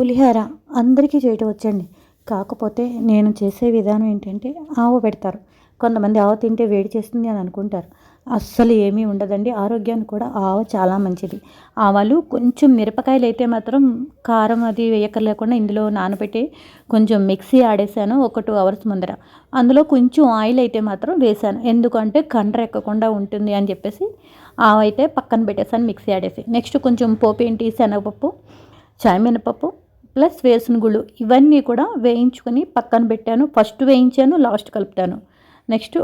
పులిహోర అందరికీ చేయటం వచ్చండి. కాకపోతే నేను చేసే విధానం ఏంటంటే ఆవు పెడతారు. కొంతమంది ఆవు తింటే వేడి చేస్తుంది అని అనుకుంటారు. అస్సలు ఏమీ ఉండదండి. ఆరోగ్యానికి కూడా ఆవు చాలా మంచిది. ఆవాలు కొంచెం మిరపకాయలు అయితే మాత్రం కారం అది వేయక్కర్లేకుండా ఇందులో నానబెట్టి కొంచెం మిక్సీ ఆడేసాను ఒక టూ అవర్స్ ముందర. అందులో కొంచెం ఆయిల్ అయితే మాత్రం వేసాను ఎందుకంటే కండ్ర ఎక్కకుండా ఉంటుంది అని చెప్పేసి ఆవు అయితే పక్కన పెట్టేసాను మిక్సీ ఆడేసి నెక్స్ట్ కొంచెం పోపు ఏంటి? శనగపప్పు చాయ్ మినపప్పు ప్లస్ వేసిన గుళ్ళు ఇవన్నీ కూడా వేయించుకొని పక్కన పెట్టాను. ఫస్ట్ వేయించాను లాస్ట్ కలుపుతాను. Next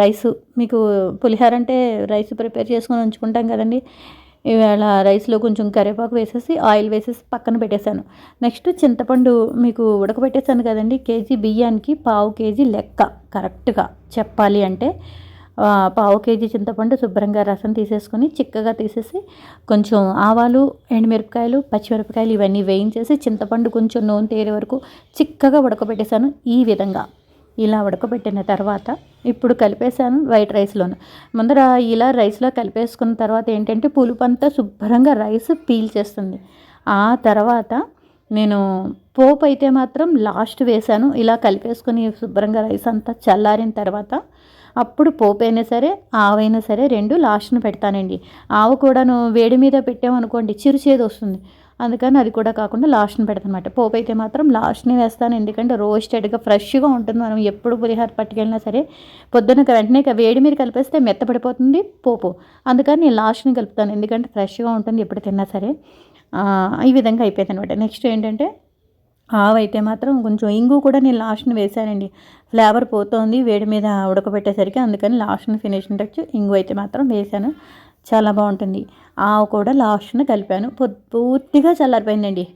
rice. మీకు పులిహోర అంటే రైస్ ప్రిపేర్ చేసుకొని ఉంచుకుంటాం కదండి. ఇవాళ రైస్లో కొంచెం కరివేపాకు వేసేసి ఆయిల్ వేసేసి పక్కన పెట్టేశాను. నెక్స్ట్ చింతపండు మీకు ఉడకబెట్టేశాను కదండి. కేజీ బియ్యానికి పావు కేజీ లెక్క. కరెక్ట్గా చెప్పాలి అంటే పావు కేజీ చింతపండు శుభ్రంగా రసం తీసేసుకొని చిక్కగా తీసేసి కొంచెం ఆవాలు ఎండుమిరపకాయలు పచ్చిమిరపకాయలు ఇవన్నీ వేయించేసి చింతపండు కొంచెం నూనె తేరే వరకు చిక్కగా ఉడకబెట్టేశాను ఈ విధంగా. ఇలా ఉడకబెట్టిన తర్వాత ఇప్పుడు కలిపేశాను వైట్ రైస్లోను. ముందర ఇలా రైస్లో కలిపేసుకున్న తర్వాత ఏంటంటే పులుపు అంతా శుభ్రంగా రైస్ పీల్ చేస్తుంది. ఆ తర్వాత నేను పోపు అయితే మాత్రం లాస్ట్ వేశాను. ఇలా కలిపేసుకొని శుభ్రంగా రైస్ అంతా చల్లారిన తర్వాత అప్పుడు పోపు అయినా సరే ఆవైనా సరే రెండు లాస్ట్ను పెడతానండి. ఆవు కూడాను వేడి మీద పెట్టామనుకోండి చిరుచేది వస్తుంది. అందుకని అది కూడా కాకుండా లాస్ట్ని పెడతానమాట. పోపు అయితే మాత్రం లాస్ట్ని వేస్తాను. ఎందుకంటే రోస్టెడ్గా ఫ్రెష్గా ఉంటుంది. మనం ఎప్పుడు పులిహార పట్టుకెళ్ళినా సరే పొద్దున వెంటనే వేడి మీద కలిపేస్తే మెత్తపడిపోతుంది పోపు. అందుకని నేను లాస్ట్ని కలుపుతాను. ఎందుకంటే ఫ్రెష్గా ఉంటుంది ఎప్పుడు తిన్నా సరే. ఈ విధంగా అయిపోయింది అనమాట నెక్స్ట్ ఏంటంటే ఆవైతే మాత్రం కొంచెం ఇంగు కూడా నేను లాస్ట్ని వేసానండి. ఫ్లేవర్ పోతోంది వేడి మీద ఉడకబెట్టేసరికి అందుకని లాస్ట్ని ఫినిషింగ్ టచ్ ఇంగు అయితే మాత్రం వేసాను. చాలా బాగుంటుంది. ఆవు కూడా లాస్ట్ని కలిపాను. పూర్తిగా చల్లారిపోయిందండి.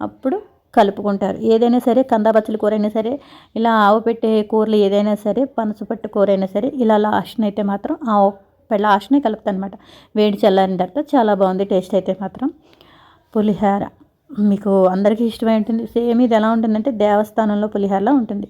అప్పుడు కలుపుకుంటారు. ఏదైనా సరే కందాబచ్చల కూర అయినా సరే ఇలా ఆవు పెట్టే కూరలు ఏదైనా సరే పనసపట్టు కూర అయినా సరే ఇలా లాస్ట్ని అయితే మాత్రం ఆవు లాస్ట్నే కలుపుతాను అనమాట వేడి చల్లారిన తర్వాత చాలా బాగుంది టేస్ట్ అయితే మాత్రం. పులిహార. మీకు అందరికీ ఇష్టమై ఉంటుంది సేమ్ ఇది ఎలా ఉంటుందంటే దేవస్థానంలో పులిహోరలా ఉంటుంది.